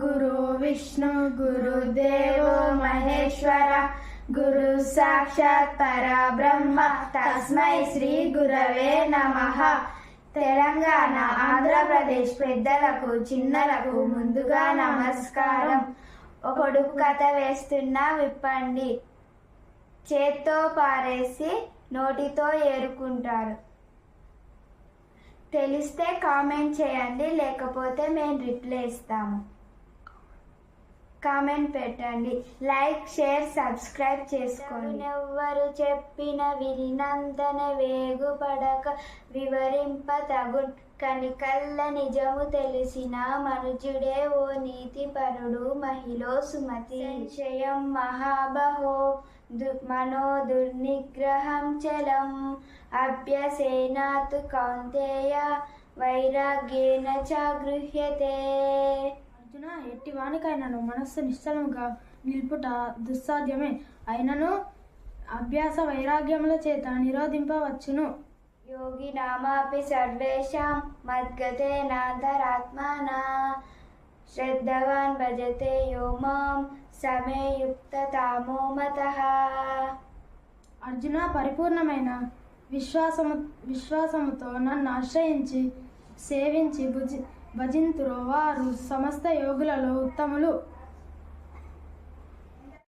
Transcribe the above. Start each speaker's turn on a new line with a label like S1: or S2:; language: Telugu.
S1: గురు गुरु మహేశ్వర గురు సాక్షాత్ పర బ్రహ్మ తస్మై శ్రీ గురవే నమః తెలంగాణ ఆంధ్రప్రదేశ్ పెద్దలకు చిన్నలకు ముందుగా నమస్కారం ఒకడు కథ వేస్తున్నా విప్పండి చేత్తో పారేసి నోటితో ఏరుకుంటారు తెలిస్తే కామెంట్ చేయండి లేకపోతే మేము రిప్లై ఇస్తాము కామెంట్ పెట్టండి లైక్ షేర్ సబ్స్క్రైబ్ చేసుకోండి
S2: ఎవ్వరు చెప్పిన వినందన వేగుపడక వివరింప తగు కని కళ్ళ నిజము తెలిసిన మనుజుడే ఓ పరుడు మహిళ సుమతి సంశయం మహాబహో దు మనో దుర్నిగ్రహం చలం అభ్యసేనాత్ కౌంతేయ వైరాగ్యేన చ గృహ్యతే
S3: అర్జున ఎట్టి వానికైనాను మనస్సు నిశ్చలంగా నిల్పుట దుస్సాధ్యమే అయినను అభ్యాస వైరాగ్యముల చేత నిరోధింపవచ్చును
S2: యోగి నామాపి సర్వేషాం మద్గతే నాంతరాత్మాన శ్రద్ధవాన్ భజతే యో మాం సమేయుక్త తామో తామోమత
S3: అర్జున పరిపూర్ణమైన విశ్వాసము విశ్వాసముతో నన్ను ఆశ్రయించి సేవించి భుజి భజింతురు వారు సమస్త యోగులలో ఉత్తములు